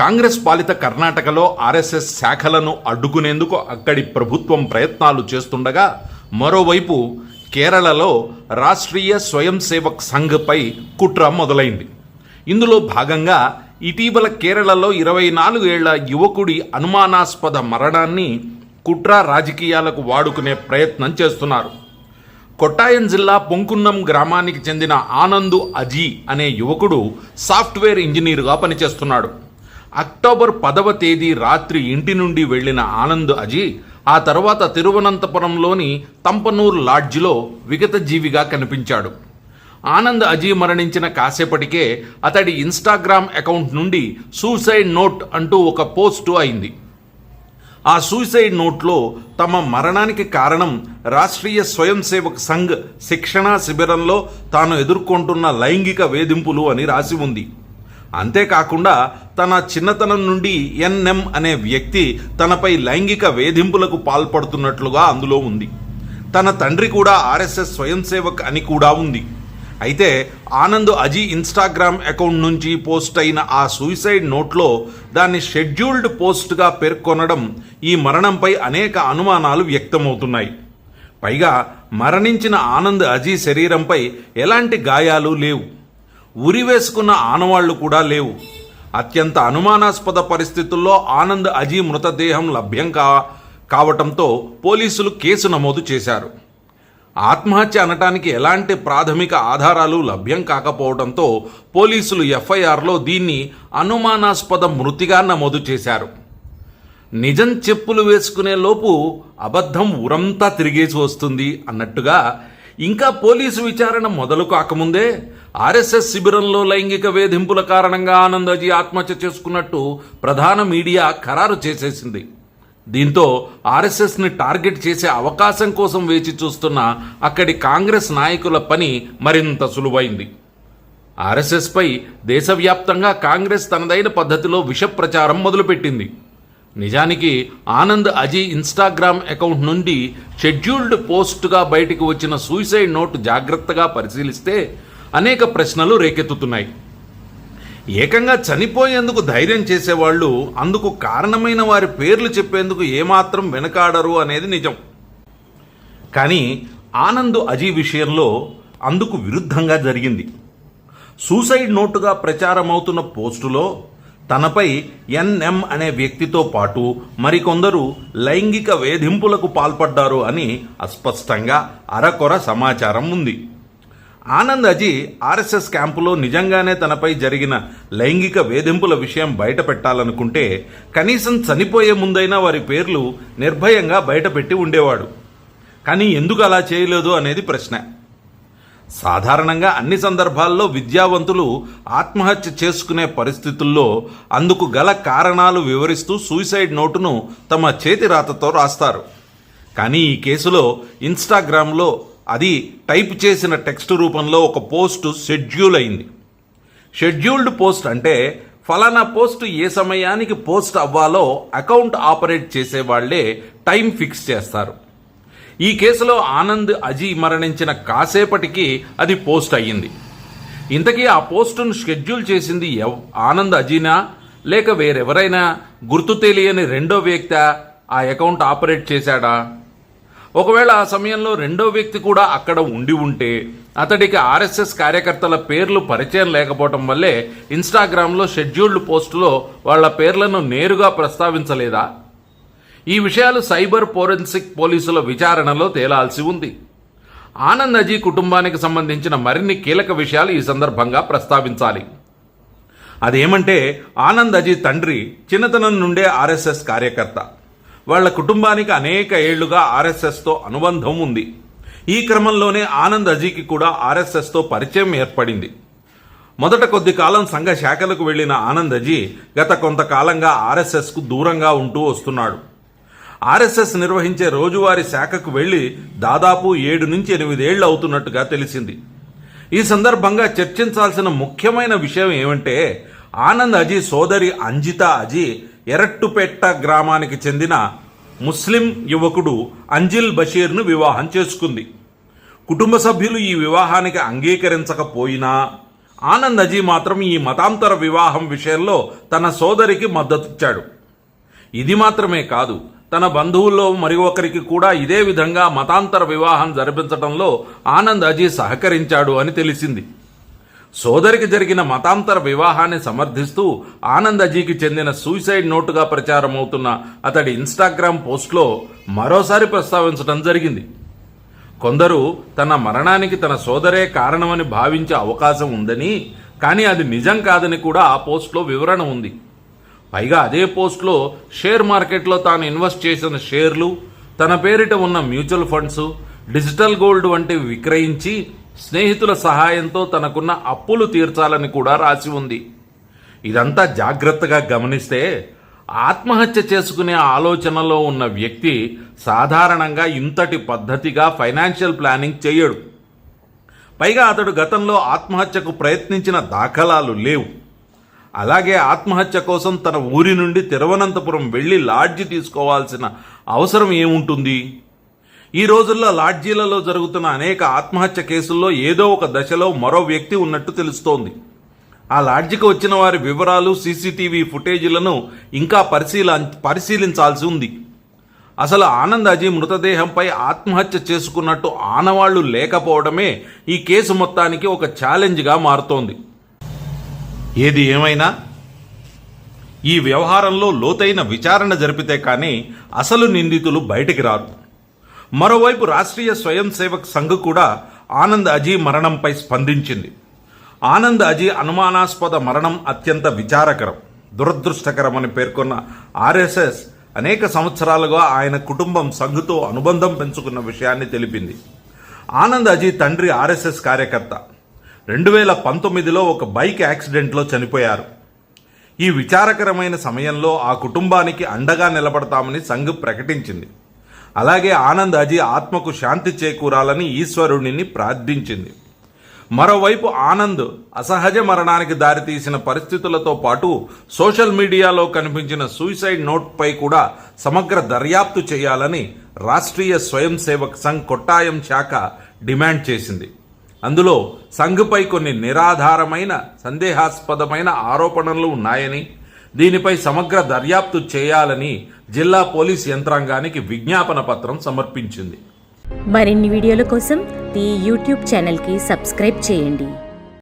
కాంగ్రెస్ పాలిత కర్ణాటకలో ఆర్ఎస్ఎస్ శాఖలను అడ్డుకునేందుకు అక్కడి ప్రభుత్వం ప్రయత్నాలు చేస్తుండగా మరోవైపు కేరళలో రాష్ట్రీయ స్వయం సేవక్ సంఘ్పై కుట్ర మొదలైంది. ఇందులో భాగంగా ఇటీవల కేరళలో ఇరవై నాలుగు ఏళ్ళ యువకుడి అనుమానాస్పద మరణాన్ని కుట్ర రాజకీయాలకు వాడుకునే ప్రయత్నం చేస్తున్నారు. కొట్టాయం జిల్లా పొంకున్నం గ్రామానికి చెందిన ఆనందు అజీ అనే యువకుడు సాఫ్ట్వేర్ ఇంజనీరుగా పనిచేస్తున్నాడు. అక్టోబర్ పదవ తేదీ రాత్రి ఇంటి నుండి వెళ్ళిన ఆనంద్ అజీ ఆ తర్వాత తిరువనంతపురంలోని తంపనూర్ లాడ్జిలో విగత జీవిగా కనిపించాడు. ఆనంద్ అజీ మరణించిన కాసేపటికే అతడి ఇన్స్టాగ్రామ్ అకౌంట్ నుండి సూసైడ్ నోట్ అంటూ ఒక పోస్టు అయింది. ఆ సూసైడ్ నోట్లో తమ మరణానికి కారణం రాష్ట్రీయ స్వయం సేవక్ సంఘ్ శిక్షణా శిబిరంలో తాను ఎదుర్కొంటున్న లైంగిక వేధింపులు అని రాసి ఉంది. అంతేకాకుండా తన చిన్నతనం నుండి ఎన్ఎం అనే వ్యక్తి తనపై లైంగిక వేధింపులకు పాల్పడుతున్నట్లుగా అందులో ఉంది. తన తండ్రి కూడా ఆర్ఎస్ఎస్ స్వయం సేవక్ అని కూడా ఉంది. అయితే ఆనంద్ అజీ ఇన్స్టాగ్రామ్ అకౌంట్ నుంచి పోస్ట్ అయిన ఆ సూసైడ్ నోట్లో దాన్ని షెడ్యూల్డ్ పోస్ట్గా పేర్కొనడం ఈ మరణంపై అనేక అనుమానాలు వ్యక్తమవుతున్నాయి. పైగా మరణించిన ఆనంద్ అజీ శరీరంపై ఎలాంటి గాయాలు లేవు. ఉరివేసుకున్న ఆనవాళ్ళు కూడా లేవు. అత్యంత అనుమానాస్పద పరిస్థితుల్లో ఆనంద్ అజీ మృతదేహం లభ్యం కా కావటంతో పోలీసులు కేసు నమోదు చేశారు. ఆత్మహత్య అనటానికి ఎలాంటి ప్రాథమిక ఆధారాలు లభ్యం కాకపోవడంతో పోలీసులు ఎఫ్ఐఆర్లో దీన్ని అనుమానాస్పద మృతిగా నమోదు చేశారు. నిజం చెప్పులు వేసుకునే లోపు అబద్ధం ఉరంతా తిరిగేసి వస్తుంది అన్నట్టుగా ఇంకా పోలీసు విచారణ మొదలు కాకముందే ఆర్ఎస్ఎస్ శిబిరంలో లైంగిక వేధింపుల కారణంగా ఆనందజీ ఆత్మహత్య చేసుకున్నట్టు ప్రధాన మీడియా ఖరారు చేసేసింది. దీంతో ఆర్ఎస్ఎస్ని టార్గెట్ చేసే అవకాశం కోసం వేచి చూస్తున్న అక్కడి కాంగ్రెస్ నాయకుల పని మరింత సులువైంది. ఆర్ఎస్ఎస్పై దేశవ్యాప్తంగా కాంగ్రెస్ తనదైన పద్ధతిలో విష ప్రచారం మొదలుపెట్టింది. నిజానికి ఆనంద్ అజీ ఇన్స్టాగ్రామ్ అకౌంట్ నుండి షెడ్యూల్డ్ పోస్ట్గా బయటికి వచ్చిన సూసైడ్ నోట్ జాగ్రత్తగా పరిశీలిస్తే అనేక ప్రశ్నలు రేకెత్తుతున్నాయి. ఏకంగా చనిపోయేందుకు ధైర్యం చేసేవాళ్ళు అందుకు కారణమైన వారి పేర్లు చెప్పేందుకు ఏమాత్రం వెనకాడరు అనేది నిజం. కానీ ఆనంద్ అజీ విషయంలో అందుకు విరుద్ధంగా జరిగింది. సూసైడ్ నోటుగా ప్రచారమవుతున్న పోస్టులో తనపై ఎన్ఎం అనే వ్యక్తితో పాటు మరికొందరు లైంగిక వేధింపులకు పాల్పడ్డారు అని అస్పష్టంగా అరకొర సమాచారం ఉంది. ఆనంద్ అజీ ఆర్ఎస్ఎస్ క్యాంపులో నిజంగానే తనపై జరిగిన లైంగిక వేధింపుల విషయం బయట పెట్టాలనుకుంటే కనీసం చనిపోయే ముందైనా వారి పేర్లు నిర్భయంగా బయటపెట్టి ఉండేవాడు. కానీ ఎందుకు అలా చేయలేదు అనేది ప్రశ్న. సాధారణంగా అన్ని సందర్భాల్లో విద్యావంతులు ఆత్మహత్య చేసుకునే పరిస్థితుల్లో అందుకు గల కారణాలు వివరిస్తూ సూసైడ్ నోటును తమ చేతి రాతతో రాస్తారు. కానీ ఈ కేసులో ఇన్స్టాగ్రామ్లో అది టైప్ చేసిన టెక్స్ట్ రూపంలో ఒక పోస్ట్ షెడ్యూల్ అయింది. షెడ్యూల్డ్ పోస్ట్ అంటే ఫలానా పోస్ట్ ఏ సమయానికి పోస్ట్ అవ్వాలో అకౌంట్ ఆపరేట్ చేసే వాళ్ళే టైం ఫిక్స్ చేస్తారు. ఈ కేసులో ఆనంద్ అజీ మరణించిన కాసేపటికి అది పోస్ట్ అయ్యింది. ఇంతకీ ఆ పోస్టును షెడ్యూల్ చేసింది ఎవ్ ఆనంద్ అజీనా? లేక వేరెవరైనా గుర్తు తెలియని రెండో వ్యక్తి ఆ అకౌంట్ ఆపరేట్ చేశాడా? ఒకవేళ ఆ సమయంలో రెండో వ్యక్తి కూడా అక్కడ ఉండి ఉంటే అతడికి ఆర్ఎస్ఎస్ కార్యకర్తల పేర్లు పరిచయం లేకపోవటం వల్లే ఇన్స్టాగ్రామ్లో షెడ్యూల్డ్ పోస్టులో వాళ్ళ పేర్లను నేరుగా ప్రస్తావించలేదా? ఈ విషయాలు సైబర్ ఫోరెన్సిక్ పోలీసుల విచారణలో తేలాల్సి ఉంది. ఆనంద్ అజీ కుటుంబానికి సంబంధించిన మరిన్ని కీలక విషయాలు ఈ సందర్భంగా ప్రస్తావించాలి. అదేమంటే ఆనంద్ అజీ తండ్రి చిన్నతనం నుండే ఆర్ఎస్ఎస్ కార్యకర్త. వాళ్ళ కుటుంబానికి అనేక ఏళ్ళుగా ఆర్ఎస్ఎస్తో అనుబంధం ఉంది. ఈ క్రమంలోనే ఆనంద్ అజీకి కూడా ఆర్ఎస్ఎస్తో పరిచయం ఏర్పడింది. మొదట కొద్ది కాలం సంఘ శాఖలకు వెళ్ళిన ఆనంద్ అజీ గత కొంతకాలంగా ఆర్ఎస్ఎస్కు దూరంగా ఉంటూ వస్తున్నాడు. ఆర్ఎస్ఎస్ నిర్వహించే రోజువారీ శాఖకు వెళ్ళి దాదాపు ఏడు నుంచి ఎనిమిదేళ్ళు అవుతున్నట్టుగా తెలిసింది. ఈ సందర్భంగా చర్చించాల్సిన ముఖ్యమైన విషయం ఏమంటే ఆనంద్ అజీ సోదరి అంజిత అజీ ఎరట్టుపేట గ్రామానికి చెందిన ముస్లిం యువకుడు అంజిల్ బషీర్ను వివాహం చేసుకుంది. కుటుంబ సభ్యులు ఈ వివాహానికి అంగీకరించకపోయినా ఆనంద్ అజీ మాత్రం ఈ మతాంతర వివాహం విషయంలో తన సోదరికి మద్దతిచ్చాడు ఇది మాత్రమే కాదు తన బంధువుల్లో మరి ఒకరికి కూడా ఇదే విధంగా మతాంతర వివాహం జరిపించడంలో ఆనంద్ అజీ సహకరించాడు అని తెలిసింది. సోదరికి జరిగిన మతాంతర వివాహాన్ని సమర్థిస్తూ ఆనంద్ అజీకి చెందిన సూసైడ్ నోటుగా ప్రచారమవుతున్న అతడి ఇన్స్టాగ్రామ్ పోస్ట్లో మరోసారి ప్రస్తావించడం జరిగింది. కొందరు తన మరణానికి తన సోదరే కారణమని భావించే అవకాశం ఉందని కానీ అది నిజం కాదని కూడా ఆ పోస్ట్లో వివరణ ఉంది. పైగా అదే పోస్ట్లో షేర్ మార్కెట్లో తాను ఇన్వెస్ట్ చేసిన షేర్లు తన పేరిట ఉన్న మ్యూచువల్ ఫండ్స్ డిజిటల్ గోల్డ్ వంటివి విక్రయించి స్నేహితుల సహాయంతో తనకున్న అప్పులు తీర్చాలని కూడా రాసి ఉంది. ఇదంతా జాగ్రత్తగా గమనిస్తే ఆత్మహత్య చేసుకునే ఆలోచనలో ఉన్న వ్యక్తి సాధారణంగా ఇంతటి పద్ధతిగా ఫైనాన్షియల్ ప్లానింగ్ చేయడు. పైగా అతడు గతంలో ఆత్మహత్యకు ప్రయత్నించిన దాఖలాలు లేవు. అలాగే ఆత్మహత్య కోసం తన ఊరి నుండి తిరువనంతపురం వెళ్ళి లాడ్జి తీసుకోవాల్సిన అవసరం ఏముంటుంది? ఈ రోజుల్లో లాడ్జీలలో జరుగుతున్న అనేక ఆత్మహత్య కేసుల్లో ఏదో ఒక దశలో మరో వ్యక్తి ఉన్నట్టు తెలుస్తోంది. ఆ లాడ్జికి వచ్చిన వారి వివరాలు సీసీటీవీ ఫుటేజీలను ఇంకా పరిశీల పరిశీలించాల్సి ఉంది. అసలు ఆనంద్ అజీ మృతదేహంపై ఆత్మహత్య చేసుకున్నట్టు ఆనవాళ్ళు లేకపోవడమే ఈ కేసు మొత్తానికి ఒక ఛాలెంజ్గా మారుతోంది. ఏది ఏమైనా? ఈ వ్యవహారంలో లోతైన విచారణ జరిపితే కానీ అసలు నిందితులు బయటికి రారు. మరోవైపు రాష్ట్రీయ స్వయం సేవక్ సంఘ్ కూడా ఆనంద్ అజీ మరణంపై స్పందించింది. ఆనంద్ అజీ అనుమానాస్పద మరణం అత్యంత విచారకరం దురదృష్టకరమని పేర్కొన్న ఆర్ఎస్ఎస్ అనేక సంవత్సరాలుగా ఆయన కుటుంబం సంఘుతో అనుబంధం పెంచుకున్న విషయాన్ని తెలిపింది. ఆనంద్ అజీ తండ్రి ఆర్ఎస్ఎస్ కార్యకర్త రెండు వేల పంతొమ్మిదిలో ఒక బైక్ యాక్సిడెంట్లో చనిపోయారు. ఈ విచారకరమైన సమయంలో ఆ కుటుంబానికి అండగా నిలబడతామని సంఘ్ ప్రకటించింది. అలాగే ఆనంద్ అజీ ఆత్మకు శాంతి చేకూరాలని ఈశ్వరుడిని ప్రార్థించింది. మరోవైపు ఆనంద్ అసహజ మరణానికి దారితీసిన పరిస్థితులతో పాటు సోషల్ మీడియాలో కనిపించిన సూసైడ్ నోట్పై కూడా సమగ్ర దర్యాప్తు చేయాలని రాష్ట్రీయ స్వయం సేవక్ సంఘ్ కొట్టాయం శాఖ డిమాండ్ చేసింది. అందులో సంఘ్పై కొన్ని నిరాధారమైన సందేహాస్పదమైన ఆరోపణలు ఉన్నాయని దీనిపై సమగ్ర దర్యాప్తు చేయాలని జిల్లా పోలీస్ యంత్రాంగానికి విజ్ఞాపన పత్రం సమర్పించింది. మరిన్ని వీడియోల కోసం ఈ యూట్యూబ్ ఛానల్కి సబ్స్క్రైబ్ చేయండి.